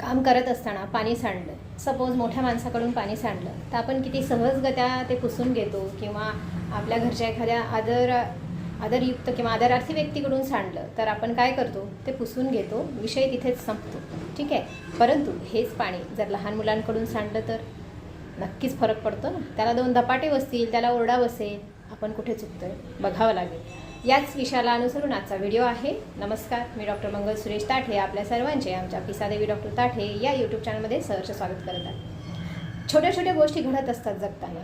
काम करत असताना पाणी सांडलं. सपोज मोठ्या माणसाकडून पाणी सांडलं. तर आपण किती सहजगत्या ते पुसून घेतो किंवा आपल्या घरच्या एखाद्या आदर आदरयुक्त किंवा आदरार्थी व्यक्तीकडून सांडलं तर आपण काय करतो? ते पुसून घेतो. विषय तिथेच संपतो. ठीक आहे? परंतु हेच पाणी जर लहान मुलांकडून सांडलं तर? नक्कीच फरक पडतो ना. त्याला दोन धपाटे बसतील त्याला ओरडा बसेल. आपण कुठे चुकतोय? बघावं लागेल. याच विषयाला अनुसरून आजचा व्हिडिओ आहे. नमस्कार मी डॉक्टर मंगल सुरेश ताठे आपल्या सर्वांचे आमच्या पिसादेवी डॉक्टर ताठे या यूट्यूब चॅनलमध्ये सहर्ष स्वागत करत आहे. छोट्या छोट्या गोष्टी घडत असतात जगताना.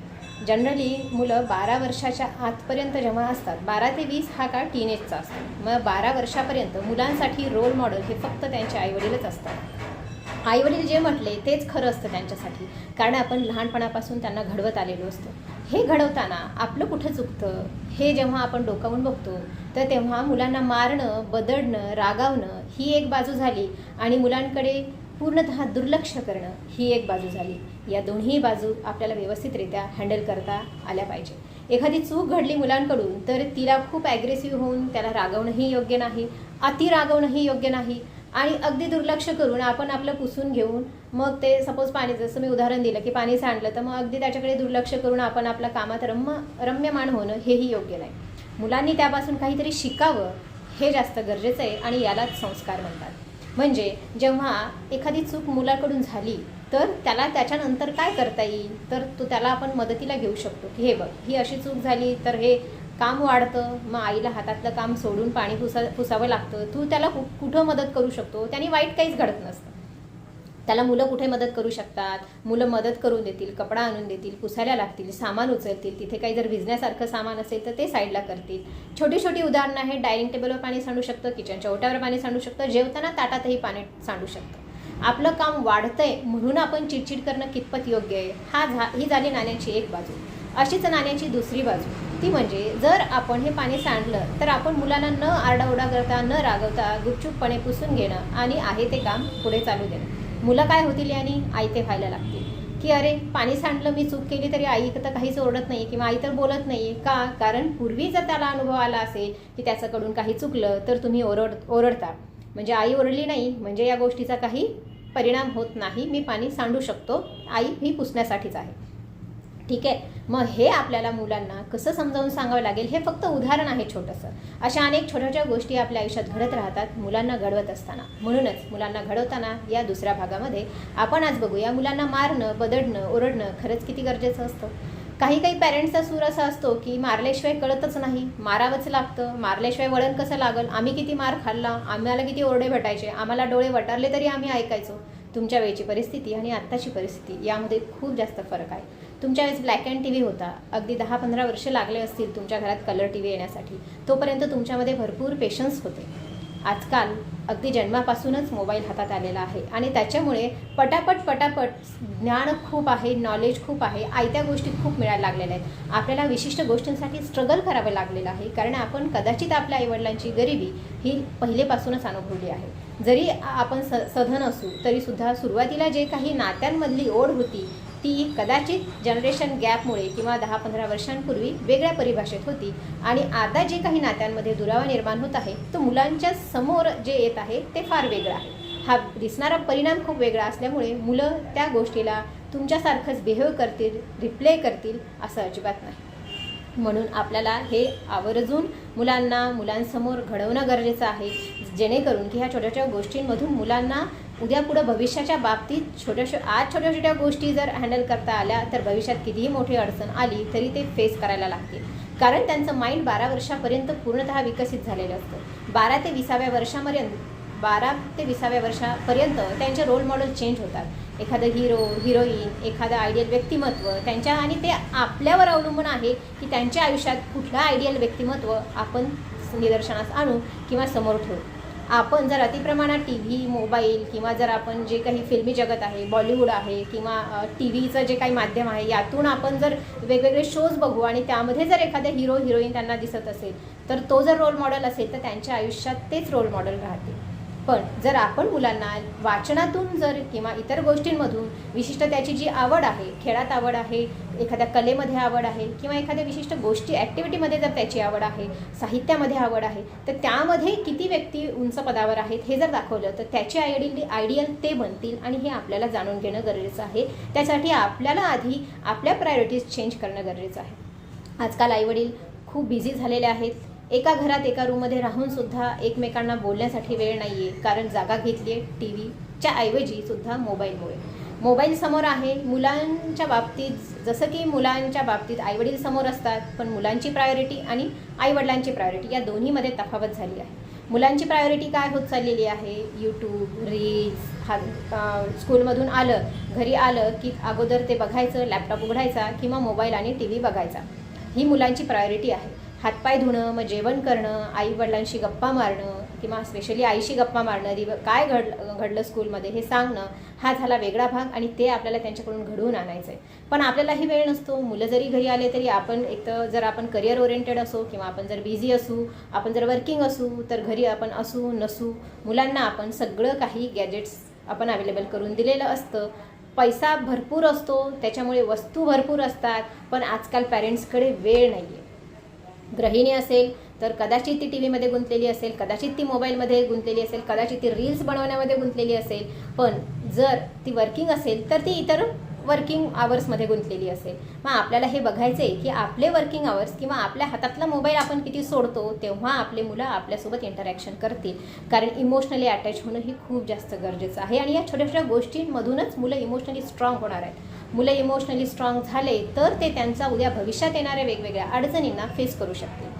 जनरली मुलं बारा वर्षाच्या आतपर्यंत जेव्हा असतात बारा ते वीस हा काळ टीनेजचा असतो. मग बारा वर्षापर्यंत मुलांसाठी रोल मॉडेल हे फक्त त्यांचे आईवडीलच असतात. आईवडील जे म्हटले तेच खरं असतं त्यांच्यासाठी. कारण आपण लहानपणापासून त्यांना घडवत आलेलो असतो. हे घडवताना आपलं कुठं चुकतं? हे जेव्हा आपण डोकावून बघतो तर तेव्हा मुलांना मारणं बदडणं रागावणं ही एक बाजू झाली आणि मुलांकडे पूर्णतः दुर्लक्ष करणं ही एक बाजू झाली. या दोन्ही बाजू आपल्याला व्यवस्थितरित्या हँडल करता आल्या पाहिजे. एखादी चूक घडली मुलांकडून तर तिला खूप ॲग्रेसिव्ह होऊन त्याला रागवणंही योग्य नाही अति रागवणंही योग्य नाही. आणि अगदी दुर्लक्ष करून आपण आपलं पुसून घेऊन मग ते सपोज पाणी जसं मी उदाहरण दिलं की पाणी सांडलं तर मग अगदी त्याच्याकडे दुर्लक्ष करून आपण आपल्या कामात रम्य रम्यमान होणं हेही योग्य नाही. मुलांनी त्यापासून काहीतरी शिकावं हे जास्त गरजेचं आहे आणि यालाच संस्कार म्हणतात. म्हणजे जेव्हा एखादी चूक मुलाकडून झाली तर त्याला त्याच्यानंतर काय करता येईल? तर तो त्याला आपण मदतीला घेऊ शकतो की हे बघ ही अशी चूक झाली तर हे काम वाढतं मग आईला हातातलं काम सोडून पाणी पुसा पुसावं लागतं. तू त्याला कु कुठं मदत करू शकतो? त्याने वाईट काहीच घडत नसतं. त्याला मुलं कुठे मदत करू शकतात? मुलं मदत करून देतील कपडा आणून देतील पुसायला लागतील सामान उचलतील तिथे काही जर भिजण्यासारखं सामान असेल तर ते साईडला करतील. छोटी छोटी उदाहरणं आहेत. डायनिंग टेबलवर पाणी सांडू शकतं किचनच्या ओट्यावर पाणी सांडू शकतं जेवताना ताटातही पाणी सांडू शकतं. आपलं काम वाढतंय म्हणून आपण चिडचिड करणं कितपत योग्य आहे? हा झा ही झाली नाण्याची एक बाजू. अशीच नाण्याची दुसरी बाजू. ती म्हणजे जर आपण हे पाणी सांडलं तर आपण मुलांना न आरडाओरडा करता न रागवता गुपचूपपणे पुसून घेणं आणि आहे ते काम पुढे चालू देणं. मुलं काय होतील आणि आई ते व्हायला लागतील. की अरे पाणी सांडलं मी चूक केली तरी आई तर काहीच ओरडत नाही किंवा आई तर बोलत नाही का? कारण पूर्वी जर त्याला अनुभव आला असेल की त्याच्याकडून काही चुकलं तर तुम्ही ओरड ओरडता. म्हणजे आई ओरडली नाही म्हणजे या गोष्टीचा काही परिणाम होत नाही. मी पाणी सांडू शकतो. आई ही पुसण्यासाठीच आहे. ठीक आहे? मग हे आपल्याला मुलांना कसं समजावून सांगावं लागेल? हे फक्त उदाहरण आहे छोटंसं. अशा अनेक छोट्या छोट्या गोष्टी आपल्या आयुष्यात घडत राहतात मुलांना घडवत असताना. म्हणूनच मुलांना घडवताना या दुसऱ्या भागामध्ये आपण आज बघूया मुलांना मारणं बदडणं ओरडणं खरंच किती गरजेचं असतं. काही काही पॅरेंट्सचा सूर असा असतो की मारल्याशिवाय कळतच नाही. मारावंच लागतं. मारल्याशिवाय वळण कसं लागल? आम्ही किती मार खाल्ला? आम्हाला किती ओरडे भेटायचे? आम्हाला डोळे वटारले तरी आम्ही ऐकायचो. तुमच्या वेळची परिस्थिती आणि आत्ताची परिस्थिती यामध्ये खूप जास्त फरक आहे. तुमच्या वेळेस ब्लॅक अँड टी व्ही होता. अगदी दहा पंधरा वर्ष लागले असतील तुमच्या घरात कलर टी व्ही येण्यासाठी. तोपर्यंत तुमच्यामध्ये भरपूर पेशन्स होते. आजकाल अगदी जन्मापासूनच मोबाईल हातात आलेला आहे. आणि त्याच्यामुळे पटापट पटापट ज्ञान खूप आहे नॉलेज खूप आहे आयत्या गोष्टी खूप मिळायला लागलेल्या आहेत. आपल्याला विशिष्ट गोष्टींसाठी स्ट्रगल करावं लागलेलं आहे. कारण आपण कदाचित आपल्या आईवडिलांची गरिबी ही पहिलेपासूनच अनुभवली आहे. जरी आपण स सधन असू तरीसुद्धा सुरुवातीला जे काही नात्यांमधली ओढ होती ती कदाचित जनरेशन गॅपमुळे किंवा दहा पंधरा वर्षांपूर्वी वेगळ्या परिभाषेत होती आणि आता जे काही नात्यांमध्ये दुरावा निर्माण होत आहे तो मुलांच्या समोर जे येत आहे ते फार वेगळं आहे. हा दिसणारा परिणाम खूप वेगळा असल्यामुळे मुलं त्या गोष्टीला तुमच्यासारखंच बिहेव करतील रिप्ले करतील असं अजिबात नाही. म्हणून आपल्याला हे आवर्जून मुलांना मुलांसमोर घडवणं गरजेचं आहे. जेणेकरून की ह्या छोट्या छोट्या गोष्टींमधून मुलांना उद्या पुढं भविष्याच्या बाबतीत छोट्या छो आज छोट्या छोट्या गोष्टी जर हँडल करता आल्या तर भविष्यात कितीही मोठी अडचण आली तरी ते फेस करायला लागतील. कारण त्यांचं माइंड बारा वर्षापर्यंत पूर्णतः विकसित झालेलं असतं. बारा ते विसाव्या वर्षापर्यंत बारा ते विसाव्या वर्षापर्यंत त्यांचे रोल मॉडेल चेंज होतात. एखादं हिरो हिरोईन एखादं आयडियल व्यक्तिमत्व त्यांच्या आणि ते आपल्यावर अवलंबून आहे की त्यांच्या आयुष्यात कुठलं आयडियल व्यक्तिमत्व आपण निदर्शनास आणू किंवा समोर ठेवू. आपण जर अतिप्रमाणात टी व्ही मोबाईल किंवा जर आपण जे काही फिल्मी जगत आहे बॉलिवूड आहे किंवा टी व्हीचं जे काही माध्यम आहे यातून आपण जर वेगवेगळे शोज बघू आणि त्यामध्ये जर एखादा हिरो हिरोईन त्यांना दिसत असेल तर तो जर रोल मॉडेल असेल तर त्यांच्या आयुष्यात तेच रोल मॉडेल राहतील. पण जर आपण मुलांना वाचनातून जर किंवा इतर गोष्टींमधून विशिष्ट त्याची जी आवड आहे खेळात आवड आहे एखाद्या कलेमध्ये आवड आहे किंवा एखाद्या विशिष्ट गोष्टी ॲक्टिव्हिटीमध्ये जर त्याची आवड आहे साहित्यामध्ये आवड आहे तर त्यामध्ये किती व्यक्ती उंच पदावर आहेत हे जर दाखवलं तर त्याचे आयडियल आयडियल ते बनतील आणि हे आपल्याला जाणून घेणं गरजेचं आहे. त्यासाठी आपल्याला आधी आपल्या प्रायोरिटीज चेंज करणं गरजेचं आहे. आजकाल आईवडील खूप बिझी झालेले आहेत. एका घरात एका रूममध्ये राहून सुद्धा एकमेकांना बोलण्यासाठी वेळ नाही आहे कारण जागा घेतली आहे टी व्हीच्या ऐवजी सुद्धा मोबाईलमुळे. मोबाईल समोर आहे. मुलांच्या बाबतीत जसं की मुलांच्या बाबतीत आईवडील समोर असतात पण मुलांची प्रायोरिटी आणि आईवडिलांची प्रायोरिटी या दोन्हीमध्ये तफावत झाली आहे. मुलांची प्रायोरिटी काय होत चाललेली आहे? यूट्यूब रील्स हा स्कूलमधून आलं घरी आलं की अगोदर ते बघायचं लॅपटॉप उघडायचा किंवा मोबाईल आणि टी व्ही बघायचा. ही मुलांची प्रायोरिटी आहे. हातपाय धुणं मग जेवण करणं आई वडिलांशी गप्पा मारणं किंवा स्पेशली आईशी गप्पा मारणं दिव काय घड घडलं स्कूलमध्ये हे सांगणं हा झाला वेगळा भाग आणि ते आपल्याला त्यांच्याकडून घडवून आणायचं आहे पण आपल्यालाही वेळ नसतो. मुलं जरी घरी आले तरी आपण एक तर जर आपण करिअर ओरिएंटेड असो किंवा आपण जर बिझी असू आपण जर वर्किंग असू तर घरी आपण असू नसू मुलांना आपण सगळं काही गॅजेट्स आपण अवेलेबल करून दिलेलं असतं. पैसा भरपूर असतो त्याच्यामुळे वस्तू भरपूर असतात पण आजकाल पॅरेंट्सकडे वेळ नाही आहे गृहिणी असेल तर कदाचित ती टी व्हीमध्ये गुंतलेली असेल कदाचित ती मोबाईलमध्ये गुंतलेली असेल कदाचित ती रील्स बनवण्यामध्ये गुंतलेली असेल. पण जर ती वर्किंग असेल तर ती इतर वर्किंग आवर्समध्ये गुंतलेली असेल. मग आपल्याला हे बघायचं आहे की आपले वर्किंग आवर्स किंवा आपल्या हातातला मोबाईल आपण किती सोडतो तेव्हा आपले मुलं आपल्यासोबत इंटरॅक्शन करतील. कारण इमोशनली अटॅच होणं ही खूप जास्त गरजेचं आहे. आणि या छोट्या छोट्या गोष्टींमधूनच मुलं इमोशनली स्ट्रॉंग होणार आहेत. मुलं इमोशनली स्ट्रॉंग झाले तर ते त्यांचा उद्या भविष्यात येणाऱ्या वेगवेगळ्या अडचणींना फेस करू शकतील.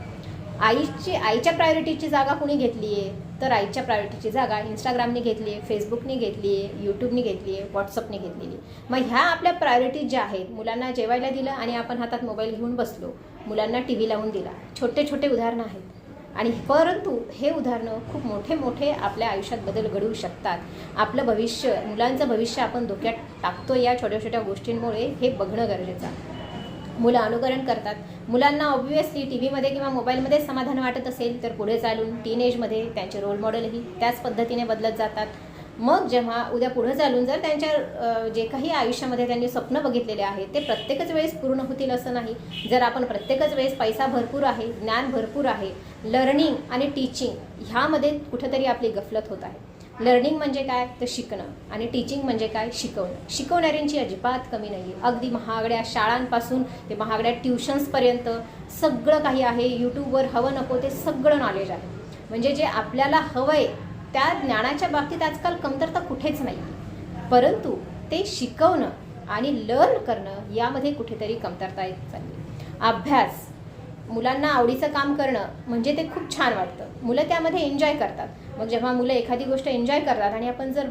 आईची आईच्या प्रायोरिटीची जागा कुणी घेतली आहे तर आईच्या प्रायोरिटीची जागा इंस्टाग्रामने घेतली आहे फेसबुकने घेतली आहे यूट्यूबने घेतली आहे व्हॉट्सअपने घेतलेली. आहे. मग ह्या आपल्या प्रायोरिटीज ज्या आहेत मुलांना जेवायला दिलं आणि आपण हातात मोबाईल घेऊन बसलो मुलांना टी व्ही लावून दिला. छोटे छोटे उदाहरणं आहेत. आणि परंतु हे उदाहरणं खूप मोठे मोठे आपल्या आयुष्यात बदल घडवू शकतात. आपलं भविष्य मुलांचं भविष्य आपण धोक्यात टाकतो या छोट्या छोट्या गोष्टींमुळे हे बघणं गरजेचं आहे. मुलं अनुकरण करतात. मुलांना ऑब्व्हियसली टी व्हीमध्ये किंवा मोबाईलमध्ये समाधान वाटत असेल तर पुढे चालून टीनेजमध्ये त्यांचे रोल मॉडेलही त्याच पद्धतीने बदलत जातात. मग जेव्हा उद्या पुढे चालून जर त्यांच्या जे काही आयुष्यामध्ये त्यांनी स्वप्न बघितलेले आहेत ते प्रत्येकच वेळेस पूर्ण होतील असं नाही. जर आपण प्रत्येकच वेळेस पैसा भरपूर आहे ज्ञान भरपूर आहे लर्निंग आणि टीचिंग ह्यामध्ये कुठेतरी आपली गफलत होत आहे. लर्निंग म्हणजे काय? तर शिकणं. आणि टीचिंग म्हणजे काय? शिकवणं. शिकवणाऱ्यांची अजिबात कमी नाही आहे अगदी महागड्या शाळांपासून ते महागड्या ट्युशन्सपर्यंत सगळं काही आहे. यूट्यूबवर हवं नको ते सगळं नॉलेज आहे. म्हणजे जे आपल्याला हवं आहे त्या ज्ञानाच्या बाबतीत आजकाल कमतरता कुठेच नाही परंतु ते शिकवणं आणि लर्न करणं यामध्ये कुठेतरी कमतरता येत चालली. अभ्यास मुलांना आवडीचं काम करणं म्हणजे ते खूप छान वाटतं. मुलं त्यामध्ये एन्जॉय करतात. मग जेव्हा मुलं एखादी गोष्ट एन्जॉय करतात आणि आपण जर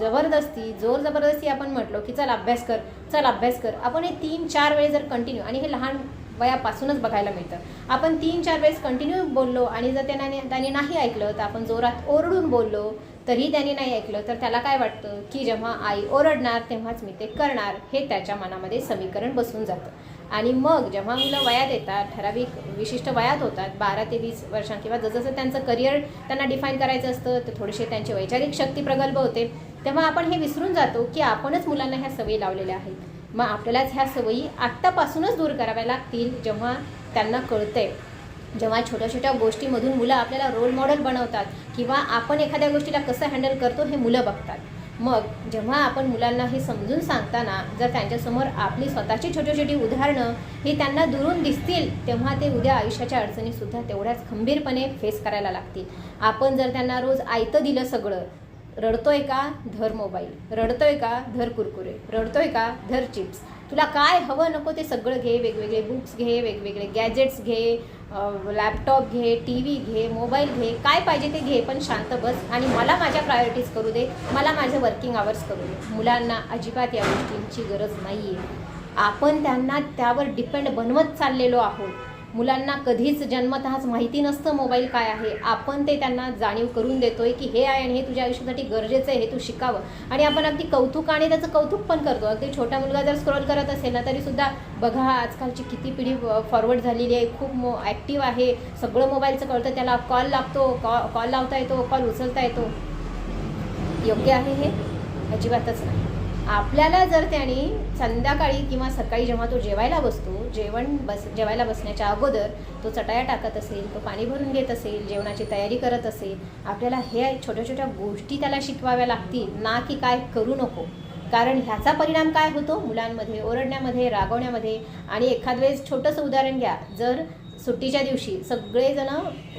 जबरदस्ती जोर जबरदस्ती आपण म्हटलो की चल अभ्यास कर चल अभ्यास कर आपण हे तीन चार वेळेस जर कंटिन्यू आणि हे लहान वयापासूनच बघायला मिळतं. आपण तीन चार वेळेस कंटिन्यू बोललो आणि जर त्यांना त्याने नाही ऐकलं तर आपण जोरात ओरडून बोललो तरी त्याने नाही ऐकलं तर त्याला काय वाटतं? की जेव्हा आई ओरडणार तेव्हाच मी ते करणार. हे त्याच्या मनामध्ये समीकरण बसून जातं. आणि मग जेव्हा मुलं वयात येतात ठराविक विशिष्ट वयात होतात बारा ते वीस वर्षां किंवा जसं त्यांचं करिअर त्यांना डिफाईन करायचं असतं तर थोडेसे त्यांची वैचारिक शक्ती प्रगल्भ होते. तेव्हा आपण हे विसरून जातो की आपणच मुलांना ह्या सवयी लावलेल्या आहेत. मग आपल्यालाच ह्या सवयी आत्तापासूनच दूर कराव्या लागतील जेव्हा त्यांना कळतंय. जेव्हा छोट्या छोट्या गोष्टीमधून मुलं आपल्याला रोल मॉडेल बनवतात किंवा आपण एखाद्या गोष्टीला कसं हँडल करतो हे मुलं बघतात. मग जेव्हा आपण मुलांना हे समजून सांगताना जर त्यांच्यासमोर आपली स्वतःची छोटी छोटी उदाहरणं ही त्यांना दुरून दिसतील तेव्हा ते उद्या आयुष्याच्या अडचणीसुद्धा तेवढ्याच खंबीरपणे फेस करायला लागतील. आपण जर त्यांना रोज आयतं दिलं सगळं रडतोय का? धर मोबाईल. रडतोय का? धर कुरकुरे. रडतोय का? धर चिप्स. तुला काय हवं नको ते सगळं घे वेगवेगळे बुक्स घे वेगवेगळे गॅजेट्स घे लॅपटॉप घे टी व्ही घे मोबाईल घे काय पाहिजे ते घे पण शांत बस आणि मला माझ्या प्रायोरिटीज करू दे मला माझे वर्किंग आवर्स करू दे. मुलांना अजिबात या गोष्टींची गरज नाही आहे आपण त्यांना त्यावर डिपेंड बनवत चाललेलो आहोत. मुलांना कधीच जन्मतःच माहिती नसतं मोबाईल काय आहे. आपण ते त्यांना जाणीव करून देतोय की हे आहे आणि हे तुझ्या आयुष्यासाठी गरजेचं आहे हे तू शिकावं. आणि आपण अगदी कौतुक आणि त्याचं कौतुक पण करतो. अगदी छोटा मुलगा जर स्क्रोल करत असेल ना तरी सुद्धा बघा आजकालची किती पिढी फॉरवर्ड झालेली आहे. खूप मो ॲक्टिव्ह आहे. सगळं मोबाईलचं कळतं त्याला कॉल लागतो कॉ कॉल लावता येतो कॉल उचलता येतो. योग्य आहे हे? अजिबातच नाही. आपल्याला जर त्यांनी संध्याकाळी किंवा सकाळी जेव्हा तो जेवायला बसतो जेवण बस जेवायला बसण्याच्या अगोदर तो चटाया टाकत असेल तो पाणी भरून घेत असेल जेवणाची तयारी करत असेल आपल्याला हे छोट्या छोट्या गोष्टी त्याला शिकवाव्या लागतील ना की काय करू नको. कारण ह्याचा परिणाम काय होतो? मुलांमध्ये ओरडण्यामध्ये रागवण्यामध्ये. आणि एखाद वेळेस छोटंसं उदाहरण घ्या. जर सुट्टीच्या दिवशी सगळेजण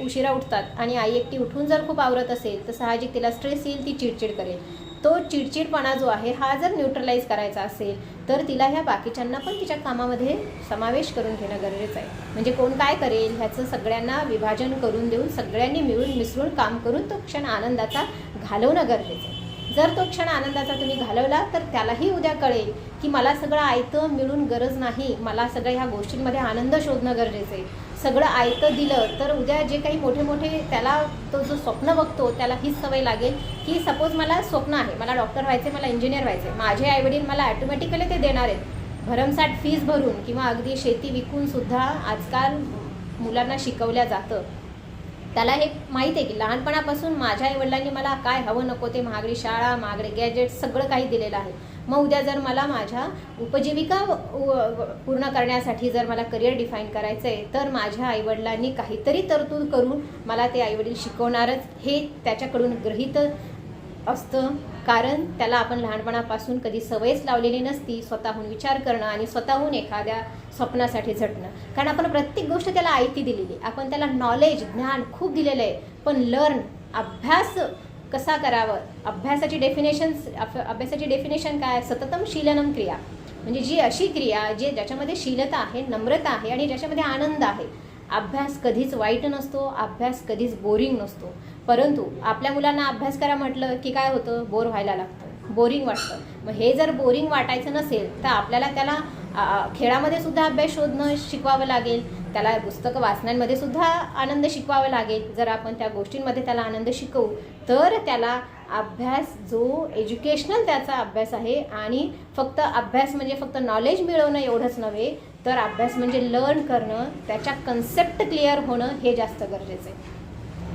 उशिरा उठतात आणि आई एकटी उठून जर खूप आवरत असेल तर साहजिक तिला स्ट्रेस येईल ती चिडचिड करेल. तो चिडचिडपणा जो आहे हा जर न्यूट्रलाइज करायचा असेल तर तिला ह्या बाकीच्यांना पण तिच्या कामामध्ये समावेश करून घेणं गरजेचं आहे. म्हणजे कोण काय करेल ह्याचं सगळ्यांना विभाजन करून देऊन सगळ्यांनी मिळून मिसळून काम करून तो क्षण आनंदाचा घालवणं गरजेचं आहे. जर तो क्षण आनंदाचा तुम्ही घालवला तर त्यालाही उद्या कळेल की मला सगळं आयतं मिळून गरज नाही. मला सगळ्या ह्या गोष्टींमध्ये आनंद शोधणं गरजेचं आहे. सगळं आयतं दिलं तर उद्या जे काही मोठे मोठे त्याला तो जो स्वप्न बघतो त्याला हीच सवय लागेल की सपोज मला स्वप्न आहे मला डॉक्टर व्हायचे मला इंजिनियर व्हायचे माझे आईवडील मला ॲटोमॅटिकली ते देणार आहेत. भरमसाठ फीज भरून किंवा अगदी शेती विकून सुद्धा आजकाल मुलांना शिकवल्या जातं. त्याला हे माहीत आहे की लहानपणापासून माझ्या आईवडिलांनी मला काय हवं नको ते महागडी शाळा महागडे गॅजेट सगळं काही दिलेलं आहे. मग उद्या जर मला माझ्या उपजीविका पूर्ण करण्यासाठी जर मला करिअर डिफाईन करायचं आहे तर माझ्या आईवडिलांनी काहीतरी तरतूद करून मला ते आईवडील शिकवणारच हे त्याच्याकडून गृहीत असतं. कारण त्याला आपण लहानपणापासून कधी सवयच लावलेली नसती स्वतःहून विचार करणं आणि स्वतःहून एखाद्या स्वप्नासाठी झटणं. कारण आपण प्रत्येक गोष्ट त्याला आयती दिलेली आहे. आपण त्याला नॉलेज ज्ञान खूप दिलेलं आहे. पण लर्न अभ्यास कसा करावं? अभ्यासाची डेफिनेशन अभ्यासाची डेफिनेशन काय? सततम शीलनम क्रिया. म्हणजे जी अशी क्रिया जे ज्याच्यामध्ये शीलता आहे नम्रता आहे आणि ज्याच्यामध्ये आनंद आहे. अभ्यास कधीच वाईट नसतो अभ्यास कधीच बोरिंग नसतो. परंतु आपल्या मुलांना अभ्यास करा म्हटलं की काय होतं? बोर व्हायला लागतं. बोरिंग वाटतं. मग हे जर बोरिंग वाटायचं नसेल तर आपल्याला त्याला खेळामध्ये सुद्धा अभ्यास शोधणं शिकवावं लागेल. त्याला पुस्तकं वाचण्यांमध्ये सुद्धा आनंद शिकवावा लागेल. जर आपण त्या गोष्टींमध्ये त्याला आनंद शिकवू तर त्याला अभ्यास जो एज्युकेशनल त्याचा अभ्यास आहे आणि फक्त अभ्यास म्हणजे फक्त नॉलेज मिळवणं एवढंच नव्हे तर अभ्यास म्हणजे लर्न करणं त्याच्या कन्सेप्ट क्लिअर होणं हे जास्त गरजेचं आहे.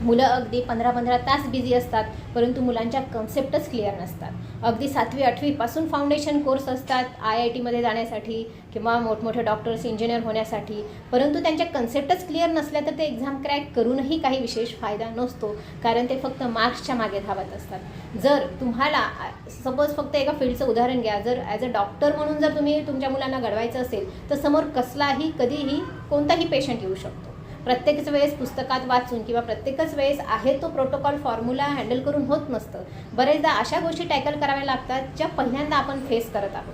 मुलं अगदी पंधरा पंधरा तास बिझी असतात परंतु मुलांच्या कन्सेप्टच क्लिअर नसतात. अगदी सातवी आठवीपासून फाउंडेशन कोर्स असतात आय आय टीमध्ये जाण्यासाठी किंवा मोठमोठे डॉक्टर्स इंजिनियर होण्यासाठी. परंतु त्यांच्या कन्सेप्टच क्लिअर नसल्या तर ते एक्झाम क्रॅक करूनही काही विशेष फायदा नसतो कारण ते फक्त मार्क्सच्या मागे धावत असतात. जर तुम्हाला सपोज फक्त एका फील्डचं उदाहरण घ्या. जर ॲज अ डॉक्टर म्हणून जर तुम्ही तुमच्या मुलांना घडवायचं असेल तर समोर कसलाही कधीही कोणताही पेशंट येऊ शकतो. प्रत्येकच वेळेस पुस्तकात वाचून किंवा प्रत्येकच वेळेस आहे तो प्रोटोकॉल फॉर्म्युला हँडल करून होत नसतं. बरेचदा अशा गोष्टी टॅकल कराव्या लागतात ज्या पहिल्यांदा आपण फेस करत आहोत.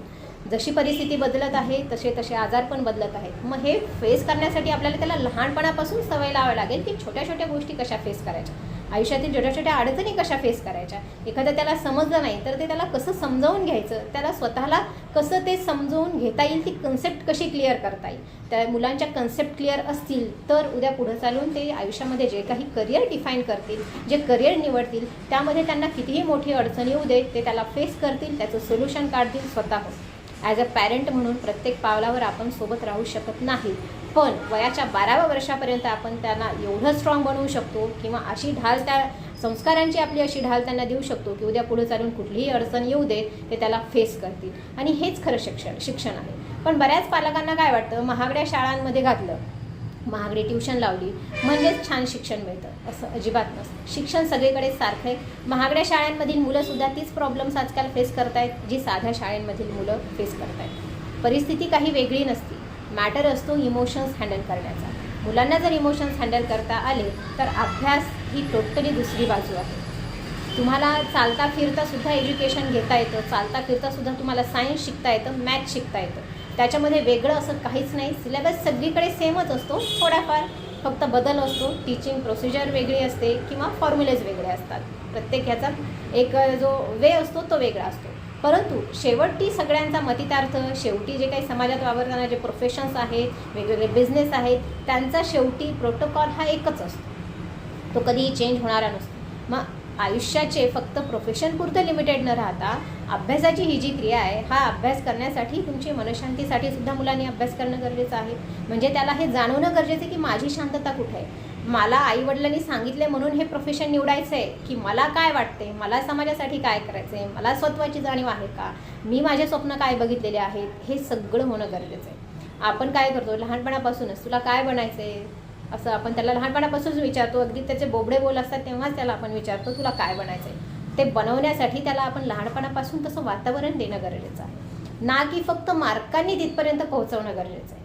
जशी परिस्थिती बदलत आहे तसे तसे आजार पण बदलत आहेत. मग हे फेस करण्यासाठी आपल्याला त्याला लहानपणापासून सवय लावावी लागेल की छोट्या छोट्या गोष्टी कशा फेस करायच्या. आयुष्यातील छोट्या छोट्या अडचणी कशा फेस करायच्या? एखादं त्याला समजलं नाही तर ते त्याला कसं समजावून घ्यायचं? त्याला स्वतःला कसं ते समजवून घेता येईल ती कन्सेप्ट कशी क्लिअर करता येईल? त्या मुलांच्या कन्सेप्ट क्लिअर असतील तर उद्या पुढं चालून ते आयुष्यामध्ये जे काही करिअर डिफाईन करतील जे करिअर निवडतील त्यामध्ये त्यांना कितीही मोठी अडचण येऊ दे ते त्याला फेस करतील त्याचं सोल्युशन काढतील स्वतःहून. ॲज अ पॅरेंट म्हणून प्रत्येक पावलावर आपण सोबत राहू शकत नाही. पण वयाच्या बाराव्या वर्षापर्यंत आपण त्यांना एवढं स्ट्रॉंग बनवू शकतो किंवा अशी ढाल त्या संस्कारांची आपली अशी ढाल त्यांना देऊ शकतो की उद्या पुढे चालून कुठलीही अडचण येऊ दे ते त्याला फेस करतील. आणि हेच खरं शिक्षण शिक्षण आहे. पण बऱ्याच पालकांना काय वाटतं? महागड्या शाळांमध्ये घातलं. महागडी ट्युशन लावली म्हणजेच छान शिक्षण मिळतं असं अजिबात नसतं. शिक्षण सगळीकडे सारखं आहे. महागड्या शाळांमधील मुलंसुद्धा तीच प्रॉब्लेम्स आजकाल फेस करतायत जी साध्या शाळांमधील मुलं फेस करतायत. परिस्थिती काही वेगळी नसती. मॅटर असतो इमोशन्स हँडल करण्याचा. मुलांना जर इमोशन्स हँडल करता आले तर अभ्यास ही टोटली दुसरी बाजू आहे. तुम्हाला चालता फिरता सुद्धा एज्युकेशन घेता येतं चालता फिरता सुद्धा तुम्हाला सायन्स शिकता येतं मॅथ शिकता येतं. त्याच्यामध्ये वेगळं असं काहीच नाही. सिलेबस सगळीकडे सेमच असतो. थोडाफार फक्त बदल असतो. टीचिंग प्रोसिजर वेगळी असते किंवा फॉर्म्युलेज वेगळे असतात. प्रत्येक ह्याचा एक जो वे असतो तो वेगळा असतो. परंतु शेवटी सगळ्यांचा मतितार्थ शेवटी जे काही समाजात वावरताना जे प्रोफेशन्स आहेत वेगवेगळे बिझनेस आहेत त्यांचा शेवटी प्रोटोकॉल हा एकच असतो. तो कधीही चेंज होणारा नसतो. मग आयुष्याचे फक्त प्रोफेशन पुरतं लिमिटेड न राहता अभ्यासाची ही जी क्रिया आहे हा अभ्यास करण्यासाठी तुमची मनशांतीसाठी सुद्धा मुलांनी अभ्यास करणं गरजेचं आहे. म्हणजे त्याला हे जाणवणं गरजेचं आहे की माझी शांतता कुठे आहे? मला आई वडिलांनी सांगितले म्हणून हे प्रोफेशन निवडायचं आहे की मला काय वाटते मला समाजासाठी काय करायचं आहे मला स्वत्वाची जाणीव आहे का? मी माझे स्वप्न काय बघितलेले आहेत? हे सगळं होणं गरजेचं आहे. आपण काय करतो? लहानपणापासूनच तुला काय बनायचं आहे असं आपण त्याला लहानपणापासूनच विचारतो. अगदी त्याचे बोबडे बोल असतात तेव्हाच त्याला आपण विचारतो तुला काय बनायचं आहे ते बनवण्यासाठी त्याला आपण लहानपणापासून तसं वातावरण देणं गरजेचं आहे. ना की फक्त मार्कांनी तिथपर्यंत पोहोचवणं गरजेचं आहे.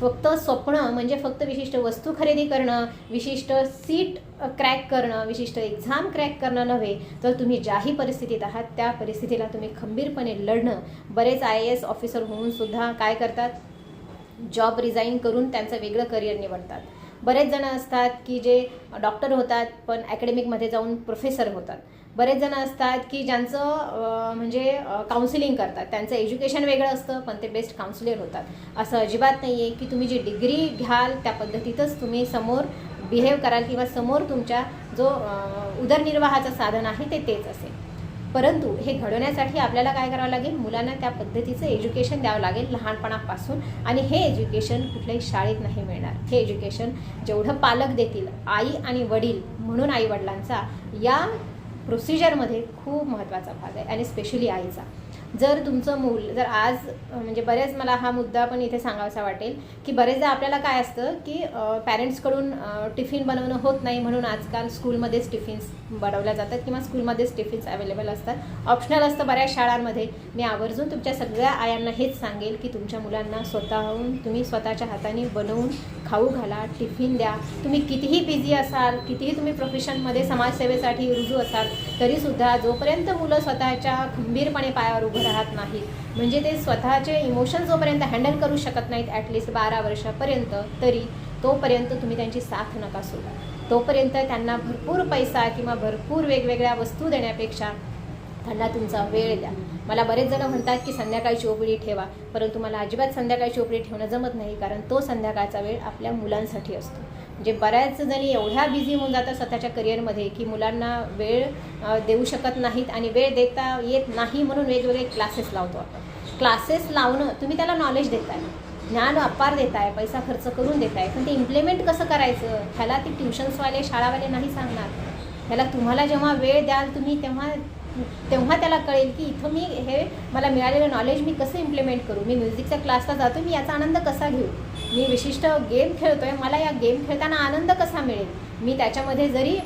फक्त स्वप्न म्हणजे फक्त विशिष्ट वस्तू खरेदी करणं विशिष्ट सीट क्रॅक करणं विशिष्ट एक्झाम क्रॅक करणं नव्हे तर तुम्ही ज्याही परिस्थितीत आहात त्या परिस्थितीला तुम्ही खंबीरपणे लढणं. बरेच आय ए एस ऑफिसर होऊन सुद्धा काय करतात? जॉब रिझाईन करून त्यांचं वेगळं करिअर निवडतात. बरेच जण असतात की जे डॉक्टर होतात पण ॲकॅडमिकमध्ये जाऊन प्रोफेसर होतात. बरेच जण असतात की ज्यांचं म्हणजे काउन्सिलिंग करतात. त्यांचं एज्युकेशन वेगळं असतं पण ते बेस्ट काउन्सिलर होतात. असं अजिबात नाही आहे की तुम्ही जी डिग्री घ्याल त्या पद्धतीतच तुम्ही समोर बिहेव कराल किंवा समोर तुमच्या जो उदरनिर्वाहाचं साधन आहे ते तेच असेल. परंतु हे घडवण्यासाठी आपल्याला काय करावं लागेल? मुलांना त्या पद्धतीचं एज्युकेशन द्यावं लागेल लहानपणापासून. आणि हे एज्युकेशन कुठल्याही शाळेत नाही मिळणार. हे एज्युकेशन जेवढं पालक देतील आई आणि वडील म्हणून आई वडिलांचा या प्रोसिजरमध्ये खूप महत्त्वाचा भाग आहे. आणि स्पेशली आईचा. जर तुमचं मूल जर आज म्हणजे बरेच मला हा मुद्दा पण इथे सांगावासा वाटेल की बरेचदा आपल्याला काय असतं की पॅरेंट्सकडून टिफिन बनवणं होत नाही म्हणून आजकाल स्कूलमध्येच टिफिन्स बनवल्या जातात किंवा स्कूलमध्येच टिफिन्स अवेलेबल असतात. ऑप्शनल असतं बऱ्याच शाळांमध्ये. मी आवर्जून तुमच्या सगळ्या आयांना हेच सांगेल की तुमच्या मुलांना स्वतःहून तुम्ही स्वतःच्या हाताने बनवून खाऊ घाला टिफिन द्या. तुम्ही कितीही बिझी असाल कितीही तुम्ही प्रोफेशनमध्ये समाजसेवेसाठी रुजू असाल तरीसुद्धा जोपर्यंत मुलं स्वतःच्या खंबीरपणे पायावर उभं राहत नाहीत. म्हणजे ते स्वतःचे इमोशन जोपर्यंत हँडल करू शकत नाहीत ॲटलिस्ट बारा वर्षापर्यंत तरी तोपर्यंत तुम्ही त्यांची साथ नका सोडा. तोपर्यंत त्यांना भरपूर पैसा किंवा भरपूर वेगवेगळ्या वस्तू देण्यापेक्षा त्यांना तुमचा वेळ द्या. मला बरेच जण म्हणतात की संध्याकाळी चोपडी ठेवा परंतु मला अजिबात संध्याकाळी चोपडी ठेवणं जमत नाही कारण तो संध्याकाळचा वेळ आपल्या मुलांसाठी असतो. म्हणजे बऱ्याच जणी एवढ्या बिझी होऊन जातात स्वतःच्या करिअरमध्ये की मुलांना वेळ देऊ शकत नाहीत आणि वेळ देता येत नाही म्हणून वेगवेगळे क्लासेस लावतो आपण. क्लासेस लावणं तुम्ही त्याला नॉलेज देताय. ज्ञान अपार देताय पैसा खर्च करून देताय. पण ते इम्प्लिमेंट कसं करायचं? ह्याला ती ट्युशन्सवाले शाळावाले नाही सांगणार. ह्याला तुम्हाला जेव्हा वेळ द्याल तुम्ही तेव्हा तेव्हा त्याला कळेल की इथं मी हे मला मिळालेलं नॉलेज मी कसं इम्प्लिमेंट करू? मी म्युझिकच्या क्लासला जातो मी याचा आनंद कसा घेऊ? मी विशिष्ट गेम खेळतोय मला या गेम खेळताना आनंद कसा मिळेल? मी त्याच्यामध्ये जरी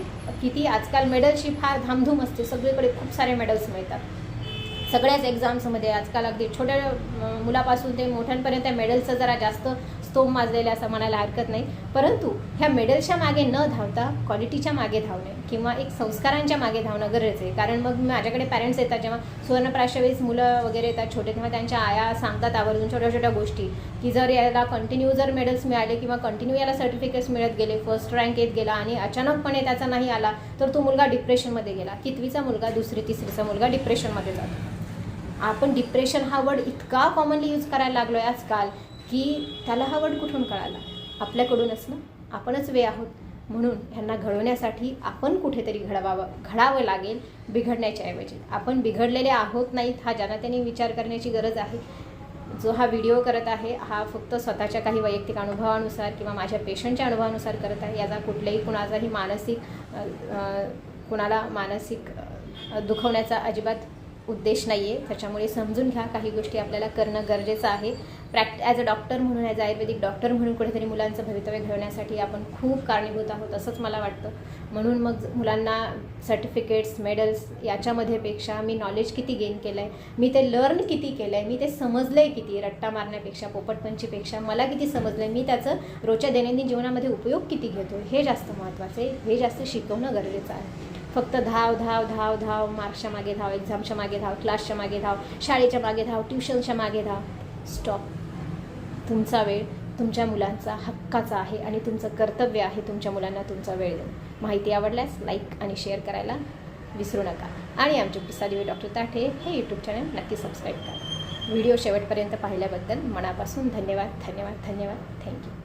किती आजकाल मेडल्सची फार धामधूम असते सगळीकडे खूप सारे मेडल्स मिळतात. सगळ्याच एक्झाम्समध्ये आजकाल अगदी छोट्या मुलापासून ते मोठ्यांपर्यंत मेडलचं जरा जास्त स्तोम माजलेले असं म्हणायला हरकत नाही. परंतु ह्या मेडल्सच्या मागे न धावता क्वालिटीच्या मागे धावणे किंवा एक संस्कारांच्या मागे धावणं गरजेचं आहे. कारण मग माझ्याकडे पॅरेंट्स येतात जेव्हा सुवर्णप्राशवेळीस मुलं वगैरे येतात छोटे तेव्हा त्यांच्या आया सांगतात आवर्जून छोट्या छोट्या गोष्टी की जर याला कंटिन्यू जर मेडल्स मिळाले किंवा कंटिन्यू याला सर्टिफिकेट्स मिळत गेले फर्स्ट रँक येत गेला आणि अचानकपणे त्याचा नाही आला तर तो मुलगा डिप्रेशनमध्ये गेला. कितवीचा मुलगा? दुसरी तिसरीचा मुलगा डिप्रेशनमध्ये जातो. आपण डिप्रेशन हा वर्ड इतका कॉमनली यूज करायला लागलो आहे आजकाल की त्याला हा कुठून कळाला? आपल्याकडूनच ना? आपणच वे आहोत. म्हणून ह्यांना घडवण्यासाठी आपण कुठेतरी घडवावं घडावं लागेल बिघडण्याच्या ऐवजी. आपण बिघडलेले आहोत नाहीत हा ज्यांना त्यांनी विचार करण्याची गरज आहे. जो हा व्हिडिओ करत आहे हा फक्त स्वतःच्या काही वैयक्तिक अनुभवानुसार किंवा माझ्या पेशंटच्या अनुभवानुसार करत आहे. याचा कुठल्याही कुणाचाही मानसिक कुणाला मानसिक दुखवण्याचा अजिबात उद्देश नाही आहे त्याच्यामुळे समजून घ्या काही गोष्टी आपल्याला करणं गरजेचं आहे. प्रॅक्ट ॲज अ डॉक्टर म्हणून ॲज आयुर्वेदिक डॉक्टर म्हणून कुठेतरी मुलांचं भवितव्य घडवण्यासाठी आपण खूप कारणीभूत आहोत असंच मला वाटतं. म्हणून मग मुलांना सर्टिफिकेट्स मेडल्स याच्यामध्ये पेक्षा मी नॉलेज किती गेन केलं आहे मी ते लर्न किती केलं आहे मी ते समजलं आहे किती रट्टा मारण्यापेक्षा पोपटपंचीपेक्षा मला किती समजलं आहे मी त्याचं रोजच्या दैनंदिन जीवनामध्ये उपयोग किती घेतो हे जास्त महत्त्वाचं आहे हे जास्त शिकवणं गरजेचं आहे. फक्त धाव धाव धाव धाव मार्क्सच्या मागे धाव एक्झामच्या मागे धाव क्लासच्या मागे धाव शाळेच्या मागे धाव ट्युशनच्या मागे धाव स्टॉप तुमचा वेळ तुमच्या मुलांचा हक्काचा आहे आणि तुमचं कर्तव्य आहे तुमच्या मुलांना तुमचा वेळ देऊन. माहिती आवडल्यास लाईक आणि शेअर करायला विसरू नका. आणि आमचे पिसादेवी डॉक्टर ताठे हे यूट्यूब चॅनल नक्की सबस्क्राईब करा. व्हिडिओ शेवटपर्यंत पाहिल्याबद्दल मनापासून धन्यवाद धन्यवाद धन्यवाद. थँक्यू